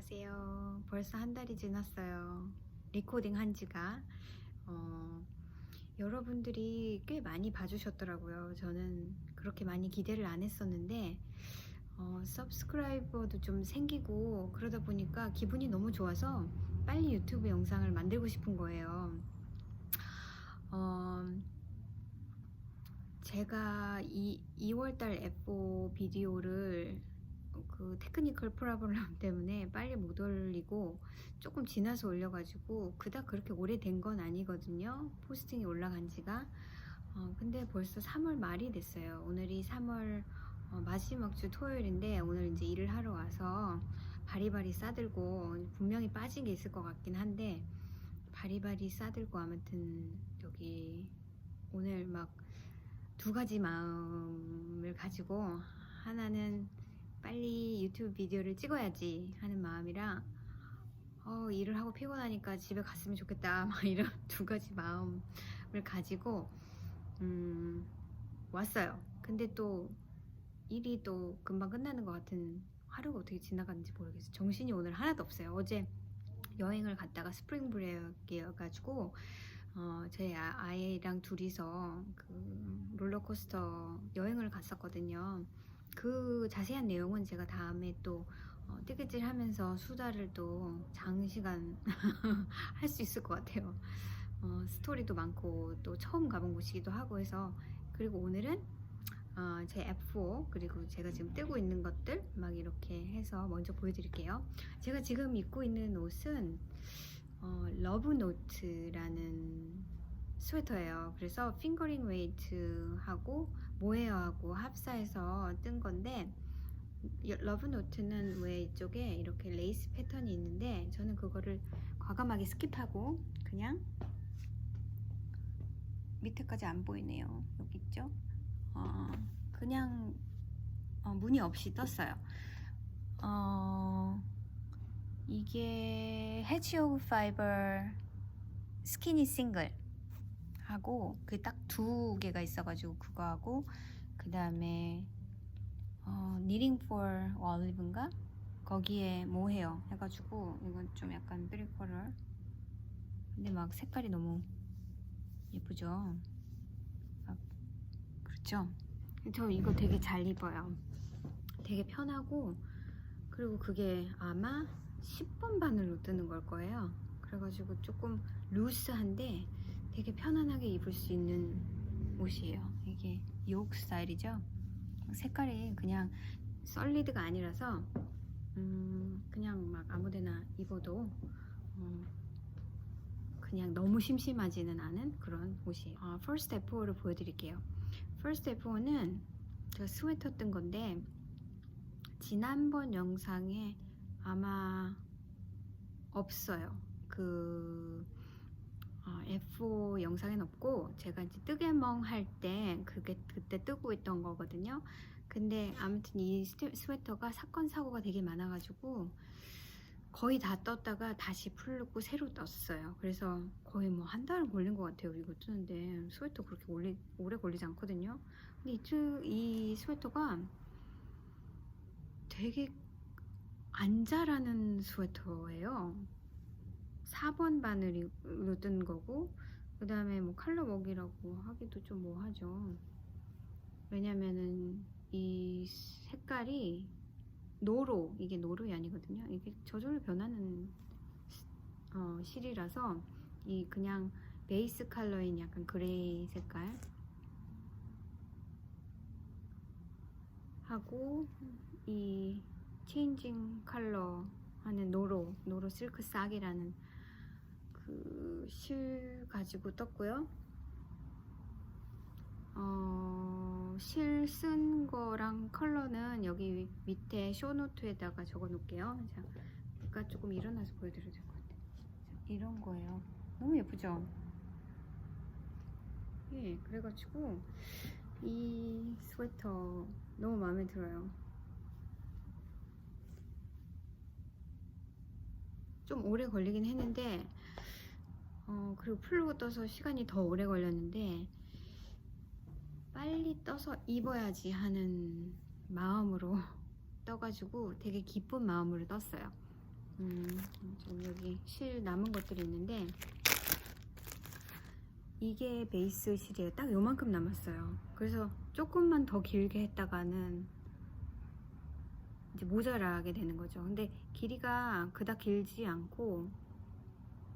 안녕하세요. 벌써 한 달이 지났어요. 리코딩 한 지가. 어, 여러분들이 꽤 많이 봐주셨더라고요. 저는 그렇게 많이 기대를 안 했었는데, 어, 서브스크라이버도 좀 생기고 그러다 보니까 기분이 너무 좋아서 빨리 유튜브 영상을 만들고 싶은 거예요. 어, 제가 이 2월달 F5 비디오를 그 테크니컬 프로블럼 때문에 빨리 못 올리고 조금 지나서 올려가지고 그닥 그렇게 오래된 건 아니거든요. 포스팅이 올라간 지가. 어, 근데 벌써 3월 말이 됐어요. 오늘이 3월 어, 마지막 주 토요일인데 오늘 이제 일을 하러 와서 바리바리 싸들고 분명히 빠진 게 있을 것 같긴 한데 바리바리 싸들고 아무튼 여기 오늘 막 두 가지 마음을 가지고 하나는 빨리 유튜브 비디오를 찍어야지 하는 마음이랑 어, 일을 하고 피곤하니까 집에 갔으면 좋겠다 막 이런 두 가지 마음을 가지고 음, 왔어요. 근데 또 일이 또 금방 끝나는 것 같은 하루가 어떻게 지나갔는지 모르겠어요. 정신이 오늘 하나도 없어요. 어제 여행을 갔다가 스프링 브레이크여가지고 어, 제 아- 아이랑 둘이서 그 롤러코스터 여행을 갔었거든요. 그 자세한 내용은 제가 다음에 또 어, 뜨개질 하면서 수다를 또 장시간 할 수 있을 것 같아요. 어, 스토리도 많고 또 처음 가본 곳이기도 하고 해서 그리고 오늘은 어, 제 F4 그리고 제가 지금 뜨고 있는 것들 막 이렇게 해서 먼저 보여드릴게요. 제가 지금 입고 있는 옷은 어, 러브노트라는 스웨터예요. 그래서 핑거링 웨이트하고 모헤어하고 합사해서 뜬 건데 러브노트는 왜 이쪽에 이렇게 레이스 패턴이 있는데 저는 그거를 과감하게 스킵하고 그냥 밑에까지 안 보이네요. 여기 있죠? 어, 그냥 어, 무늬 없이 떴어요. 어, 이게 해치오브 파이버 스키니 싱글 하고 그 딱 두 개가 있어가지고 그거 하고 그 다음에 어, 니링 for 올리브인가? 거기에 모헤어 해가지고 이건 좀 약간 브리커럴 근데 막 색깔이 너무 예쁘죠? 막 그렇죠? 저 이거 되게 잘 입어요. 되게 편하고 그리고 그게 아마 10번 바늘로 뜨는 걸 거예요. 그래가지고 조금 루스한데 되게 편안하게 입을 수 있는 옷이에요. 이게 욕 스타일이죠. 색깔이 그냥 썰리드가 아니라서 음, 그냥 막 아무데나 입어도 어, 그냥 너무 심심하지는 않은 그런 옷이에요. 어, First F4를 보여드릴게요. First F4는 제가 스웨터 뜬 건데 지난번 영상에 아마 없어요. 그 어, F5 영상엔 없고 제가 이제 뜨개멍 할 때 그게 그때 뜨고 있던 거거든요. 근데 아무튼 이 스웨터가 사건 사고가 되게 많아가지고 거의 다 떴다가 다시 풀고 새로 떴어요. 그래서 거의 뭐 한 달은 걸린 것 같아요. 이거 뜨는데 스웨터 그렇게 오래, 오래 걸리지 않거든요. 근데 이, 트- 이 스웨터가 되게 안 자라는 스웨터예요. 4번 바늘로 뜬 거고 그 다음에 뭐 칼라 먹이라고 하기도 좀 뭐하죠. 왜냐면은 이 색깔이 노로 이게 노로이 아니거든요. 이게 저절로 변하는 어, 실이라서 이 그냥 베이스 컬러인 약간 그레이 색깔 하고 이 체인징 컬러 하는 노로 노로 실크 싹이라는 그 실 가지고 떴고요. 어, 실 쓴 거랑 컬러는 여기 위- 밑에 쇼노트에다가 적어 놓을게요. 자, 아까 조금 일어나서 보여드려야 될것 같아요. 자, 이런 거예요. 너무 예쁘죠? 예, 그래가지고 이 스웨터 너무 마음에 들어요. 좀 오래 걸리긴 했는데 어 그리고 풀고 떠서 시간이 더 오래 걸렸는데 빨리 떠서 입어야지 하는 마음으로 떠가지고 되게 기쁜 마음으로 떴어요. 음, 여기 실 남은 것들이 있는데 이게 베이스 실이에요. 딱 요만큼 남았어요. 그래서 조금만 더 길게 했다가는 이제 모자라게 되는 거죠. 근데 길이가 그닥 길지 않고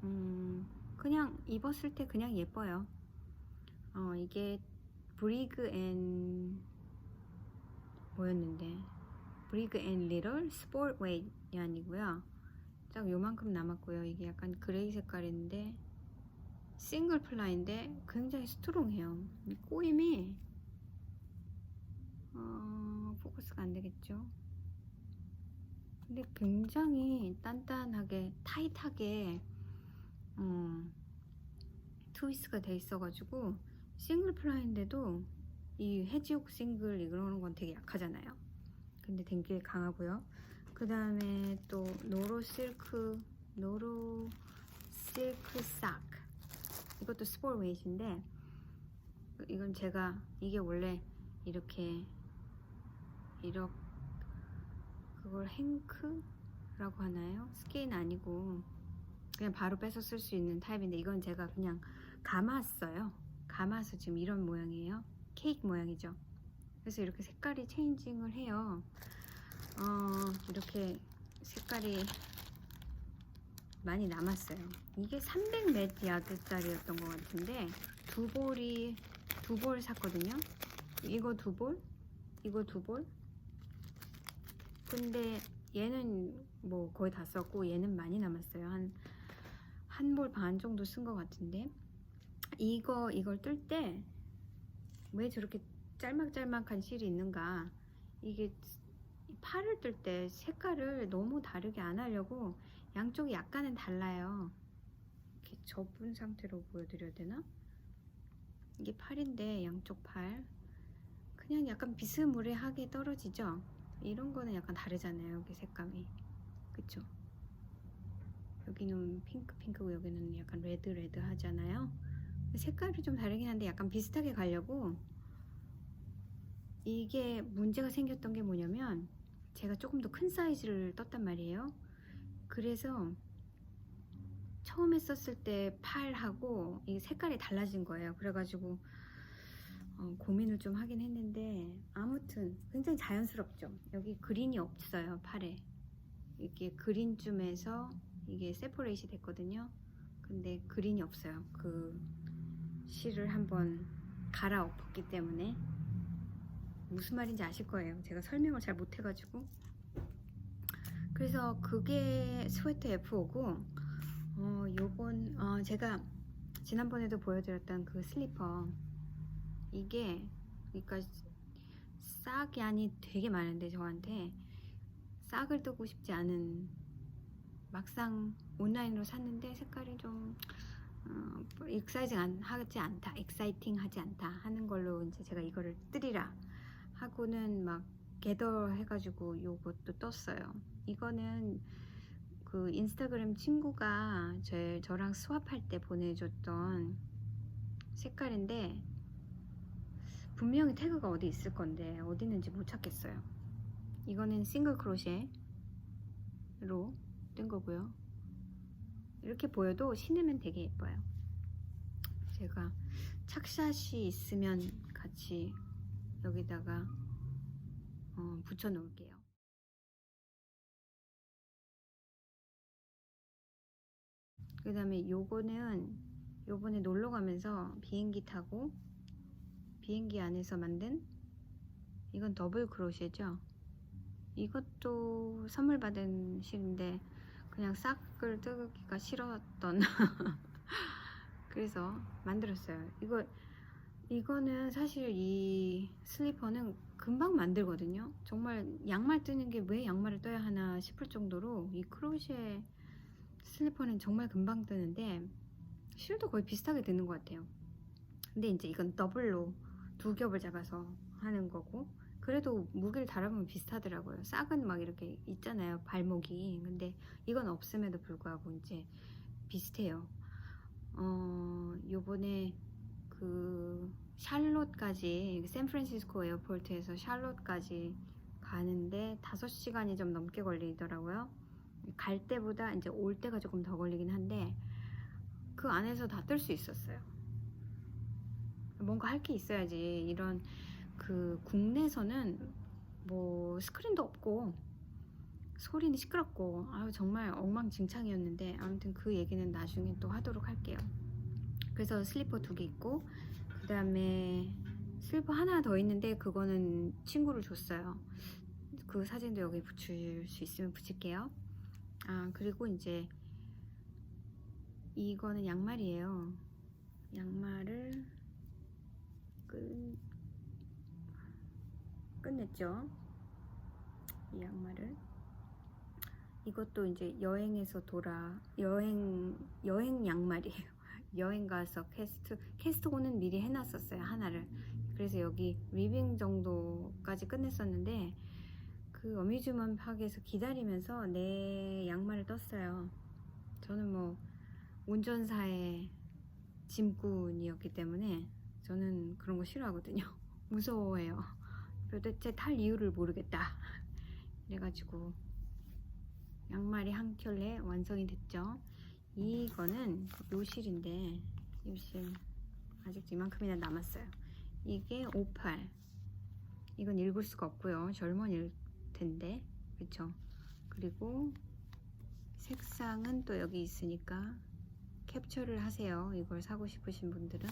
음, 그냥 입었을 때 그냥 예뻐요. 어, 이게 브리그 앤 뭐였는데 브리그 앤 리틀 스포트 웨이이 아니고요. 딱 요만큼 남았고요. 이게 약간 그레이 색깔인데 싱글 플라인데 굉장히 스트롱해요. 이 꼬임이 어, 포커스가 안 되겠죠. 근데 굉장히 단단하게 타이트하게 음, 트위스가 돼 있어가지고 싱글 플라인데도 이 해지옥 싱글 이런 건 되게 약하잖아요. 근데 되게 강하고요. 그 다음에 또 노로 실크 노로 실크 싹 이것도 스포츠 웨이트인데 이건 제가 이게 원래 이렇게 이렇게 그걸 행크라고 하나요? 스케인 아니고 그냥 바로 빼서 쓸 수 있는 타입인데 이건 제가 그냥 감았어요. 감아서 지금 이런 모양이에요. 케이크 모양이죠. 그래서 이렇게 색깔이 체인징을 해요. 어, 이렇게 색깔이 많이 남았어요. 이게 300몇 야드짜리였던 것 같은데 두 볼이 두 볼 샀거든요. 이거 두 볼, 이거 두 볼. 근데 얘는 뭐 거의 다 썼고 얘는 많이 남았어요. 한 한 볼 반 정도 쓴 것 같은데 이거 이걸 뜰 때 왜 저렇게 짤막짤막한 실이 있는가? 이게 팔을 뜰 때 색깔을 너무 다르게 안 하려고 양쪽이 약간은 달라요. 이렇게 접은 상태로 보여드려야 되나? 이게 팔인데 양쪽 팔 그냥 약간 비스무리하게 떨어지죠? 이런 거는 약간 다르잖아요. 여기 색감이 그쵸? 여기는 핑크 핑크고 여기는 약간 레드 레드 하잖아요. 색깔이 좀 다르긴 한데 약간 비슷하게 가려고 이게 문제가 생겼던 게 뭐냐면 제가 조금 더 큰 사이즈를 떴단 말이에요. 그래서 처음에 썼을 때 팔하고 이 색깔이 달라진 거예요. 그래가지고 어, 고민을 좀 하긴 했는데 아무튼 굉장히 자연스럽죠. 여기 그린이 없어요 팔에 이게 그린쯤에서 이게 세퍼레이시 됐거든요. 근데 그린이 없어요. 그 실을 한번 갈아엎었기 때문에 무슨 말인지 아실 거예요. 제가 설명을 잘 못해가지고 그래서 그게 스웨터 F5고 어 요건 어 제가 지난번에도 보여드렸던 그 슬리퍼 이게 그러니까 싹이 아니 되게 많은데 저한테 싹을 뜨고 싶지 않은 막상 온라인으로 샀는데 색깔이 좀 어, 익사이징 안, 하지 않다, 익사이팅 하지 않다 하는 걸로 이제 제가 이거를 뜨리라 하고는 막 개더 해가지고 요것도 떴어요. 이거는 그 인스타그램 친구가 제 저랑 수업할 때 보내줬던 색깔인데 분명히 태그가 어디 있을 건데 어디 있는지 못 찾겠어요. 이거는 싱글 크로셰로 뜬 거고요. 이렇게 보여도 신으면 되게 예뻐요. 제가 착샷이 있으면 같이 여기다가 어, 붙여 놓을게요. 그 다음에 요거는 요번에 놀러 가면서 비행기 타고 비행기 안에서 만든 이건 더블 크로셰죠. 이것도 선물 받은 실인데 그냥 싹을 뜨기가 싫었던 그래서 만들었어요. 이거 이거는 사실 이 슬리퍼는 금방 만들거든요. 정말 양말 뜨는 게 왜 양말을 떠야 하나 싶을 정도로 이 크로셰 슬리퍼는 정말 금방 뜨는데 실도 거의 비슷하게 드는 것 같아요. 근데 이제 이건 더블로 두 겹을 잡아서 하는 거고 그래도 무게를 달아보면 비슷하더라고요. 싹은 막 이렇게 있잖아요. 발목이. 근데 이건 없음에도 불구하고 이제 비슷해요. 어, 요번에 그 샬롯까지 샌프란시스코 에어포트에서 샬롯까지 가는데 5시간이 좀 넘게 걸리더라고요. 갈 때보다 이제 올 때가 조금 더 걸리긴 한데 그 안에서 다 뜰 수 있었어요. 뭔가 할 게 있어야지 이런 그 국내에서는 뭐 스크린도 없고 소리는 시끄럽고 아유 정말 엉망진창이었는데 아무튼 그 얘기는 나중에 또 하도록 할게요. 그래서 슬리퍼 두 개 있고 그 다음에 슬리퍼 하나 더 있는데 그거는 친구를 줬어요. 그 사진도 여기 붙일 수 있으면 붙일게요. 아 그리고 이제 이거는 양말이에요. 양말을 끝 끝냈죠. 이 양말을 이것도 이제 여행에서 돌아 여행 여행 양말이에요. 여행 가서 캐스트 캐스트고는 미리 해놨었어요 하나를. 그래서 여기 리빙 정도까지 끝냈었는데 그 어뮤즈먼 파크에서 기다리면서 내 양말을 떴어요. 저는 뭐 운전사의 짐꾼이었기 때문에 저는 그런 거 싫어하거든요. 무서워해요. 도대체 탈 이유를 모르겠다. 그래가지고 양말이 한 켤레 완성이 됐죠. 이거는 요실인데 요실 아직 이만큼이나 남았어요. 이게 58. 이건 읽을 수가 없고요. 젊은일 텐데 그렇죠. 그리고 색상은 또 여기 있으니까 캡처를 하세요. 이걸 사고 싶으신 분들은.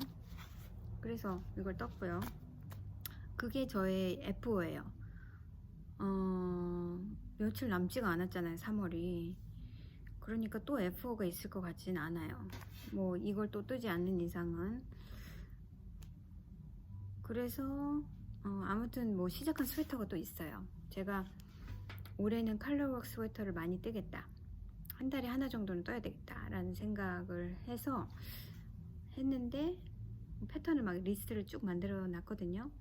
그래서 이걸 떴고요. 그게 저의 F5예요. 어, 며칠 남지가 않았잖아요. 3월이. 그러니까 또 F5가 있을 것 같지는 않아요. 뭐 이걸 또 뜨지 않는 이상은. 그래서 어, 아무튼 뭐 시작한 스웨터가 또 있어요. 제가 올해는 컬러웍 스웨터를 많이 뜨겠다. 한 달에 하나 정도는 떠야 되겠다라는 생각을 해서 했는데 패턴을 막 리스트를 쭉 만들어 놨거든요.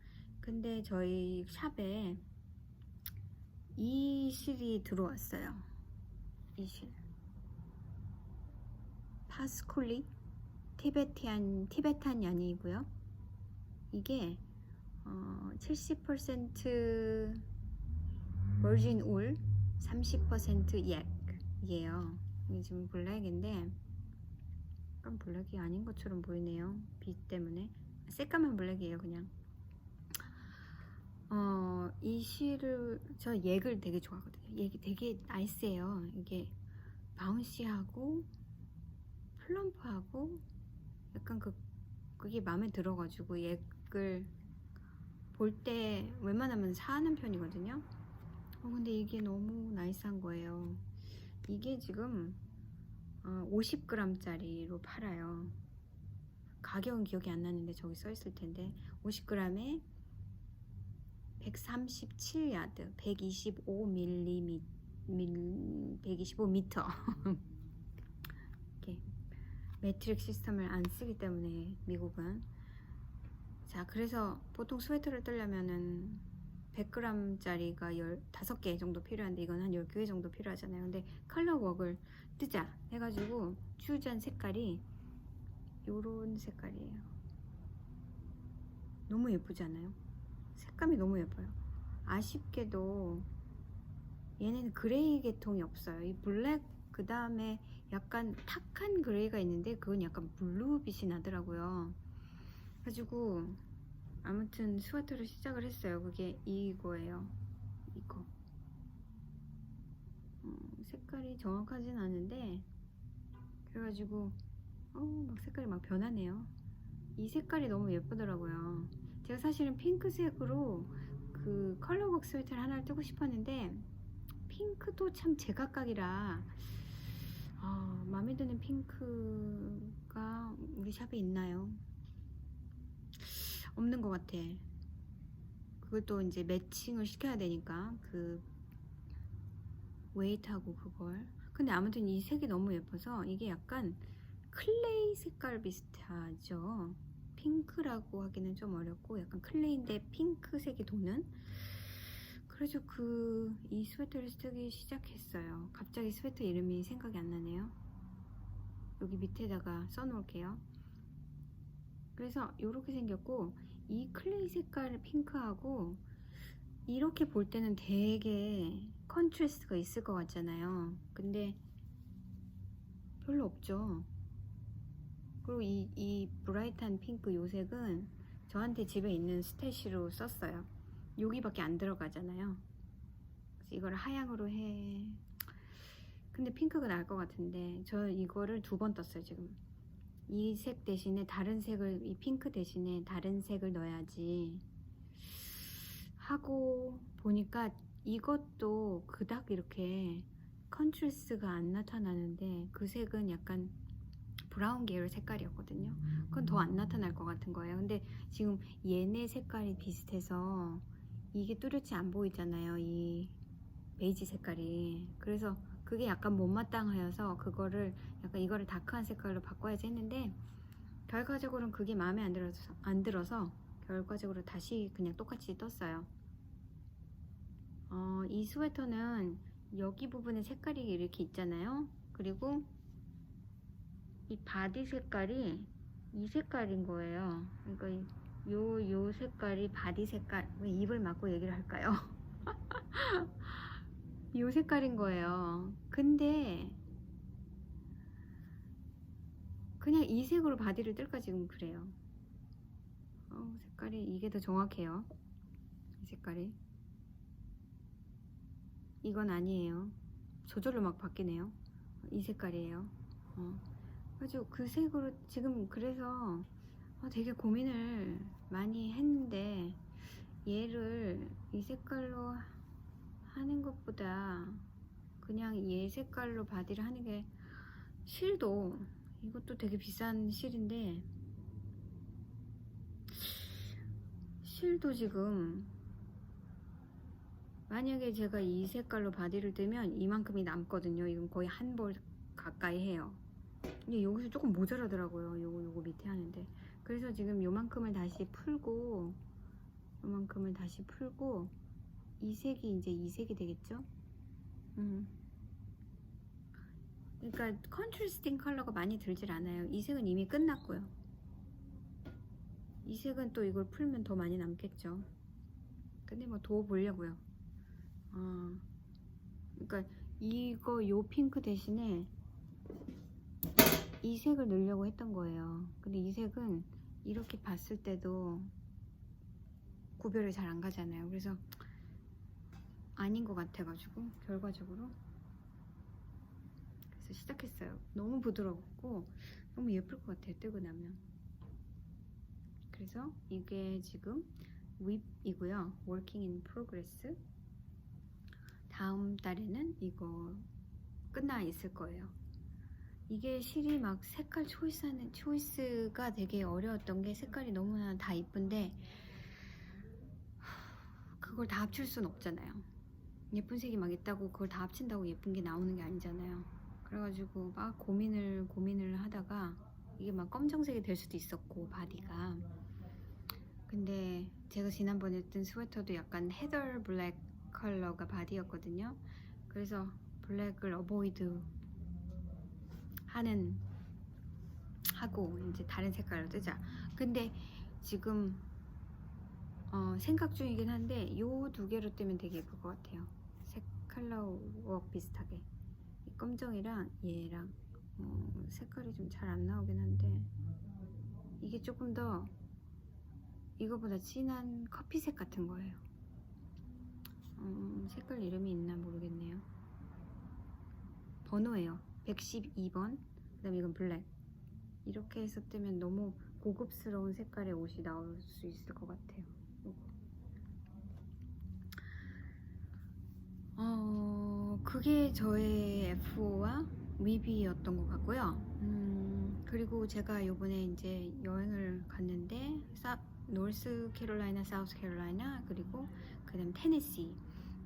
근데 저희 샵에 이 실이 들어왔어요. 이 실. 파스콜리 티베티안 티베탄 연이고요. 이게 어, 70% 버진 울, 30% 약이에요. 이게 지금 블랙인데 약간 블랙이 아닌 것처럼 보이네요. 빛 때문에 새까만 블랙이에요, 그냥. 어, 이 실을 저 얘를 되게 좋아하거든요. 얘기 되게 나이스해요. 이게 바운시하고 플럼프하고 약간 그 그게 마음에 들어가지고 얘를 볼 때 웬만하면 사는 편이거든요. 어, 근데 이게 너무 나이스한 거예요. 이게 지금 어, 50g짜리로 팔아요. 가격은 기억이 안 나는데 저기 써 있을 텐데 50g에 137야드, 125mm, 125m. 이렇게 매트릭 시스템을 안 쓰기 때문에 미국은 자 그래서 보통 스웨터를 뜨려면은 100g짜리가 15개 정도 필요한데 이건 한 10개 정도 필요하잖아요 근데 컬러 웍을 뜨자 해가지고 추전 색깔이 요런 색깔이에요 너무 예쁘지 않아요? 색감이 너무 예뻐요. 아쉽게도 얘네는 그레이 계통이 없어요. 이 블랙 그 다음에 약간 탁한 그레이가 있는데 그건 약간 블루빛이 나더라고요. 가지고 아무튼 스웨터를 시작을 했어요. 그게 이거예요. 이거. 어, 색깔이 정확하진 않은데 그래가지고 어, 막 색깔이 막 변하네요. 이 색깔이 너무 예쁘더라고요 제가 사실은 핑크색으로 그 컬러북 스웨터를 하나를 뜨고 싶었는데 핑크도 참 제각각이라 아, 마음에 드는 핑크가 우리 샵에 있나요? 없는 것 같아. 그것도 이제 매칭을 시켜야 되니까 그 웨이트하고 그걸. 근데 아무튼 이 색이 너무 예뻐서 이게 약간 클레이 색깔 비슷하죠. 핑크라고 하기는 좀 어렵고 약간 클레이인데 핑크색이 도는. 그래서 그 이 스웨터를 쓰기 시작했어요. 갑자기 스웨터 이름이 생각이 안 나네요. 여기 밑에다가 써놓을게요. 그래서 이렇게 생겼고 이 클레이 색깔 핑크하고 이렇게 볼 때는 되게 컨트레스트가 있을 것 같잖아요. 근데 별로 없죠. 그리고 이, 이 브라이트한 핑크 요 색은 저한테 집에 있는 스태시로 썼어요. 여기밖에 안 들어가잖아요. 그래서 이걸 하향으로 해. 근데 핑크가 나을 것 같은데 저 이거를 두 번 떴어요 지금. 이 색 대신에 다른 색을 이 핑크 대신에 다른 색을 넣어야지 하고 보니까 이것도 그닥 이렇게 컨트레스가 안 나타나는데 그 색은 약간 브라운 계열 색깔이었거든요. 그건 더 안 나타날 것 같은 거예요. 근데 지금 얘네 색깔이 비슷해서 이게 뚜렷이 안 보이잖아요. 이 베이지 색깔이. 그래서 그게 약간 못마땅하여서 그거를 약간 이거를 다크한 색깔로 바꿔야지 했는데 결과적으로는 그게 마음에 안 들어서 안 들어서 결과적으로 다시 그냥 똑같이 떴어요. 어, 이 스웨터는 여기 부분에 색깔이 이렇게 있잖아요. 그리고 이 바디 색깔이 이 색깔인 거예요. 그러니까 이- 요, 요 색깔이 바디 색깔. 왜 입을 막고 얘기를 할까요? 요 색깔인 거예요. 근데 그냥 이 색으로 바디를 뜰까 지금 그래요. 어, 색깔이 이게 더 정확해요. 이 색깔이. 이건 아니에요. 저절로 막 바뀌네요. 이 색깔이에요. 어. 그래서 그 색으로 지금 그래서 어, 되게 고민을 많이 했는데 얘를 이 색깔로 하는 것보다 그냥 얘 색깔로 바디를 하는 게 실도 이것도 되게 비싼 실인데 실도 지금 만약에 제가 이 색깔로 바디를 뜨면 이만큼이 남거든요. 이건 거의 한 벌 가까이 해요. 근데 여기서 조금 모자라더라고요. 요거 요거 밑에 하는데. 그래서 지금 요만큼을 다시 풀고 요만큼을 다시 풀고 이 색이 이제 이 색이 되겠죠? 음. 그러니까 컨트리스팅 컬러가 많이 들질 않아요. 이 색은 이미 끝났고요. 이 색은 또 이걸 풀면 더 많이 남겠죠. 근데 뭐더 보려고요. 아, 그러니까 이거 요 핑크 대신에 이 색을 넣으려고 했던 거예요. 근데 이 색은 이렇게 봤을 때도 구별이 잘 안 가잖아요. 그래서 아닌 것 같아가지고 결과적으로 그래서 시작했어요. 너무 부드럽고 너무 예쁠 것 같아요. 뜨고 나면. 그래서 이게 지금 윕이고요. Working in Progress. 다음 달에는 이거 끝나 있을 거예요. 이게 실이 막 색깔 초이스하는 초이스가 되게 어려웠던 게 색깔이 너무나 다 이쁜데 그걸 다 합칠 순 없잖아요. 예쁜 색이 막 있다고 그걸 다 합친다고 예쁜 게 나오는 게 아니잖아요. 그래가지고 막 고민을 고민을 하다가 이게 막 검정색이 될 수도 있었고 바디가 근데 제가 지난번에 했던 스웨터도 약간 헤더 블랙 컬러가 바디였거든요. 그래서 블랙을 어보이드 하는 하고 이제 다른 색깔로 뜨자. 근데 지금 어, 생각 중이긴 한데 요두 개로 뜨면 되게 예쁠 것 같아요. 색 컬러 웍 비슷하게 이 검정이랑 얘랑 어, 색깔이 좀 잘 안 나오긴 한데 이게 조금 더 이거보다 진한 커피색 같은 거예요. 음, 색깔 이름이 있나 모르겠네요. 번호예요. 112번. 그다음 에 이건 블랙. 이렇게 해서 뜨면 너무 고급스러운 색깔의 옷이 나올 수 있을 것 같아요. 어, 그게 저의 F5와 위비였던 것 같고요. 음, 그리고 제가 요번에 이제 여행을 갔는데 사, 노스 캐롤라이나, 사우스 캐롤라이나 그리고 그 다음 테네시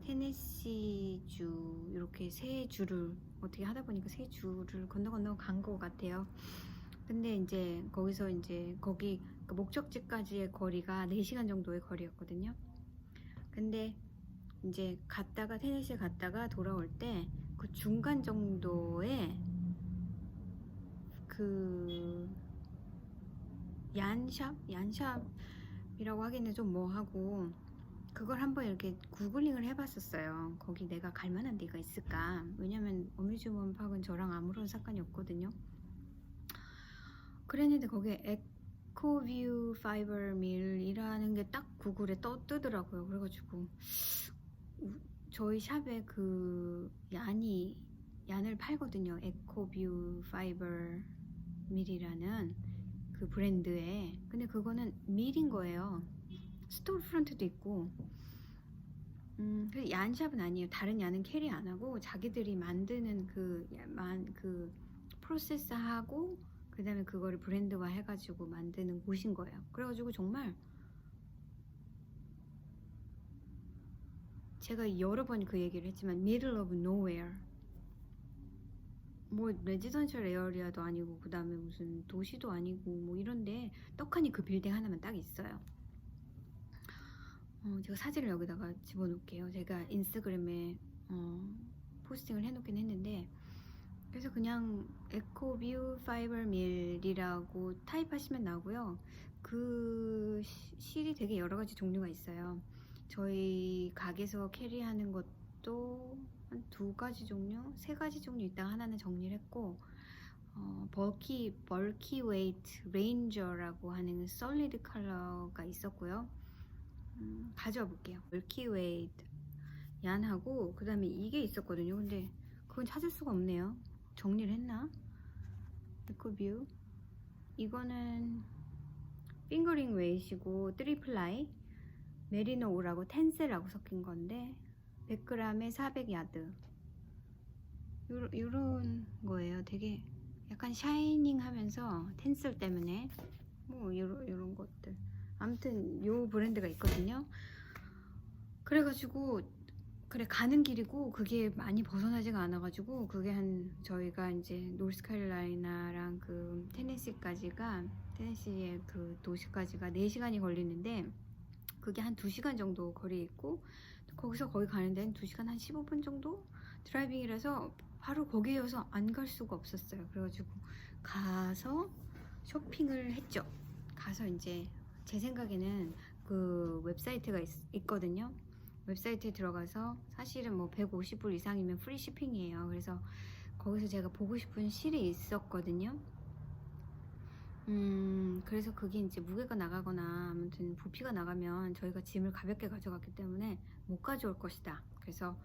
테네시 주 이렇게 세 주를 어떻게 하다 보니까 세 주를 건너 건너 간 것 같아요. 근데 이제 거기서 이제 거기 그 목적지까지의 거리가 4시간 정도의 거리였거든요. 근데 이제 갔다가 테네시 갔다가 돌아올 때 그 중간 정도에 그 얀샵 얀샵이라고 하기는 좀 뭐하고 그걸 한번 이렇게 구글링을 해봤었어요. 거기 내가 갈 만한 데가 있을까? 왜냐면 어뮤즈먼트 파크는 저랑 아무런 상관이 없거든요. 그랬는데 거기에 에코뷰 파이버 밀이라는 게 딱 구글에 떠 뜨더라고요. 그래가지고 우- 저희 샵에 그 얀이 얀을 팔거든요. 에코뷰 파이버 밀이라는 그 브랜드에. 근데 그거는 밀인 거예요. 스토어 프런트도 있고. 음, 그 얀샵은 아니에요. 다른 얀은 캐리 안 하고 자기들이 만드는 그, 야- 만, 그 프로세스하고 그다음에 그거를 브랜드화 해가지고 만드는 곳인 거예요. 그래가지고 정말 제가 여러 번 그 얘기를 했지만 middle of nowhere 뭐 레지던셜 에어리아도 아니고 그 다음에 무슨 도시도 아니고 뭐 이런데 떡하니 그 빌딩 하나만 딱 있어요. 어, 제가 사진을 여기다가 집어넣을게요. 제가 인스타그램에 어, 포스팅을 해놓긴 했는데 그래서 그냥 에코뷰 파이버 밀이라고 타입하시면 나오고요. 그 시- 실이 되게 여러 가지 종류가 있어요. 저희 가게에서 캐리하는 것도 한 두 가지 종류, 세 가지 종류 있다가 하나는 정리를 했고 어, 벌키 벌키 웨이트 레인저라고 하는 솔리드 컬러가 있었고요. 음, 가져와 볼게요. 벌키 웨이트 얀하고 그 다음에 이게 있었거든요. 근데 그건 찾을 수가 없네요. 정리를 했나? 에코뷰 이거는 핑거링 웨이시고 트리플라이 메리노 우라고 텐셀하고 섞인 건데 100g에 400야드 요런, 거예요 되게 약간 샤이닝 하면서 텐셀 때문에 뭐 요런, 요런 것들 아무튼 요 브랜드가 있거든요 그래가지고 그래 가는 길이고 그게 많이 벗어나지가 않아가지고 그게 한 저희가 이제 노스카롤라이나랑 그 테네시까지가 테네시의 그 도시까지가 4시간이 걸리는데 그게 한 2시간 정도 거리에 있고 거기서 거기 가는 데는 2시간 한 15분 정도 드라이빙이라서 바로 거기여서 안 갈 수가 없었어요. 그래가지고 가서 쇼핑을 했죠. 가서 이제 제 생각에는 그 웹사이트가 있, 거든요 웹사이트에 들어가서 사실은 뭐 150불 이상이면 프리 쇼핑이에요. 그래서 거기서 제가 보고 싶은 실이 있었거든요. 음, 그래서 그게 이제 무게가 나가거나 아무튼 부피가 나가면 저희가 짐을 가볍게 가져갔기 때문에 못 가져올 것이다. 그래서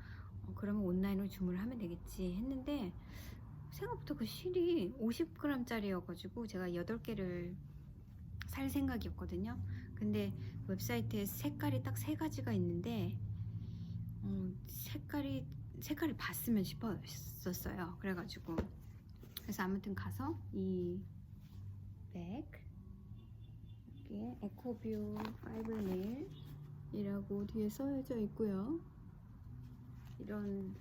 어, 그러면 온라인으로 주문을 하면 되겠지 했는데 생각보다 그 실이 50g짜리여가지고 제가 8개를 살 생각이었거든요. 근데 웹사이트에 색깔이 딱 세 가지가 있는데 어, 색깔이 색깔을 봤으면 싶었었어요. 그래가지고 그래서 아무튼 가서 이백 여기에 에코뷰 파이브밀이라고 뒤에 써져 있고요. 이런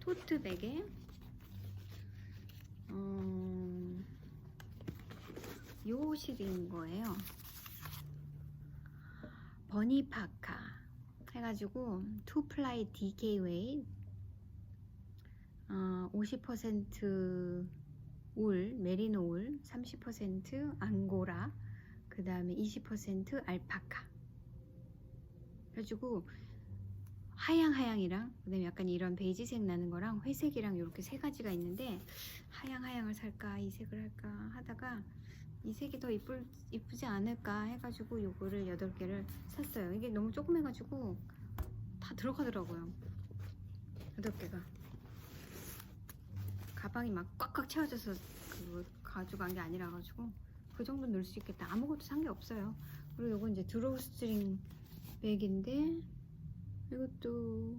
토트백에 음, 요 실인 거예요. 버니 파카 해가지고 투플라이 DK 웨이 어, 50%울, 메리노 울, 30% 앙고라, 그 다음에 20% 알파카. 그래가지고 하양 하양이랑 그다음에 약간 이런 베이지색 나는 거랑 회색이랑 이렇게 세 가지가 있는데 하양 하양을 살까 이 색을 할까 하다가 이 색이 더 이쁠 이쁘지 않을까 해가지고 요거를 8개를 샀어요. 이게 너무 조그매가지고 다 들어가더라고요. 8개가. 가방이 막 꽉꽉 채워져서 그 가져간 게 아니라 가지고 그 정도 넣을 수 있겠다. 아무것도 산 게 없어요. 그리고 요건 이제 드로우 스트링 백인데 이것도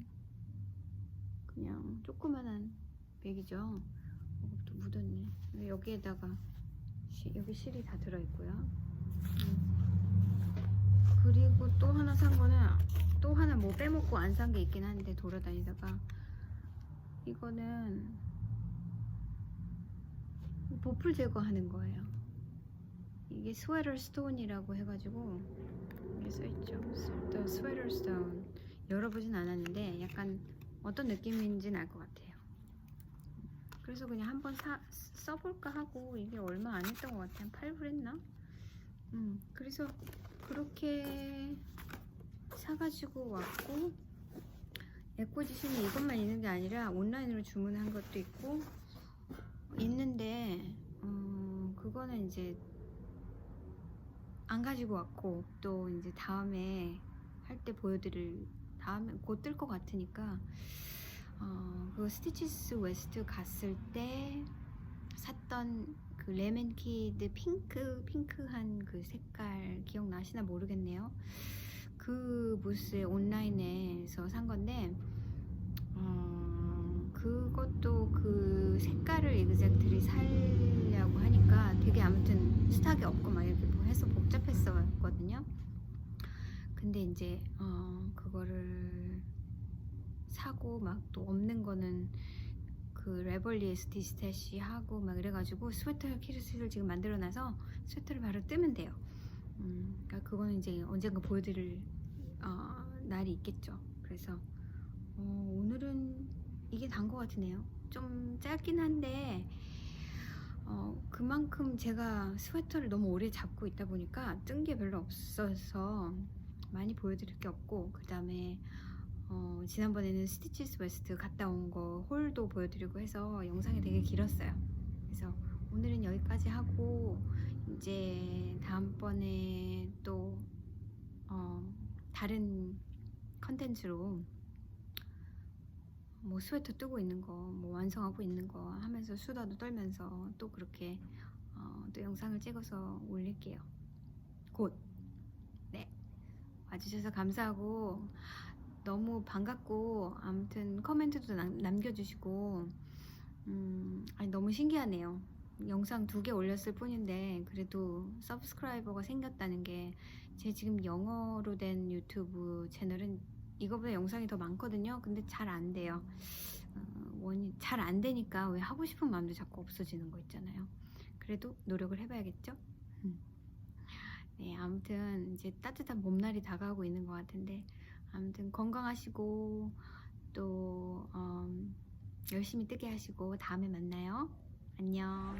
그냥 조그만한 백이죠. 이것도 묻었네. 여기에다가 시- 여기 실이 다 들어있고요. 음. 그리고 또 하나 산 거는 또 하나 뭐 빼먹고 안 산 게 있긴 한데 돌아다니다가 이거는 보풀 제거하는 거예요. 이게 스웨터 스톤이라고 해가지고 이게 써있죠. The Sweater. 열어보진 않았는데 약간 어떤 느낌인지는 알 것 같아요. 그래서 그냥 한번 사, 써볼까 하고 이게 얼마 안 했던 것 같아요. 한 8불 했나? 음, 그래서 그렇게 사가지고 왔고 에코지션이 이것만 있는 게 아니라 온라인으로 주문한 것도 있고 있는데 음, 그거는 이제 안 가지고 왔고 또 이제 다음에 할 때 보여드릴 다음에 곧 뜰 것 같으니까 어, 그 스티치스 웨스트 갔을 때 샀던 그 레몬 키드 핑크 핑크한 그 색깔 기억나시나 모르겠네요. 그 부스에 온라인에서 산 건데 어, 그것도 그 색깔을 이그젝트리 살려고 하니까 되게 아무튼 스탁이 없고 막 이렇게 뭐 해서 복잡했었거든요. 근데 이제 어, 그거를 사고 막 또 없는 거는 그 레벌리에 스티스태시 하고 막 이래가지고 스웨터 키트를 지금 만들어놔서 스웨터를 바로 뜨면 돼요. 음, 그러니까 그거는 이제 언젠가 보여드릴 어, 날이 있겠죠. 그래서 어, 오늘은 이게 단 것 같으네요. 좀 짧긴 한데 어, 그만큼 제가 스웨터를 너무 오래 잡고 있다 보니까 뜬 게 별로 없어서 많이 보여드릴 게 없고 그 다음에 어, 지난번에는 스티치스 웨스트 갔다 온 거 홀도 보여드리고 해서 영상이 되게 길었어요. 그래서 오늘은 여기까지 하고 이제 다음번에 또 어, 다른 컨텐츠로 뭐 스웨터 뜨고 있는 거, 뭐 완성하고 있는 거 하면서 수다도 떨면서 또 그렇게 어, 또 영상을 찍어서 올릴게요. 곧. 네. 와주셔서 감사하고 너무 반갑고 아무튼 코멘트도 남, 남겨주시고 음, 아니, 너무 신기하네요. 영상 두 개 올렸을 뿐인데 그래도 서브스크라이버가 생겼다는 게 제 지금 영어로 된 유튜브 채널은 이거보다 영상이 더 많거든요. 근데 잘 안 돼요. 어, 원인 잘안 되니까 왜 하고 싶은 마음도 자꾸 없어지는 거 있잖아요. 그래도 노력을 해봐야겠죠. 음. 네, 아무튼 이제 따뜻한 봄날이 다가오고 있는 것 같은데 아무튼 건강하시고 또 음, 열심히 뜨게 하시고 다음에 만나요. 안녕.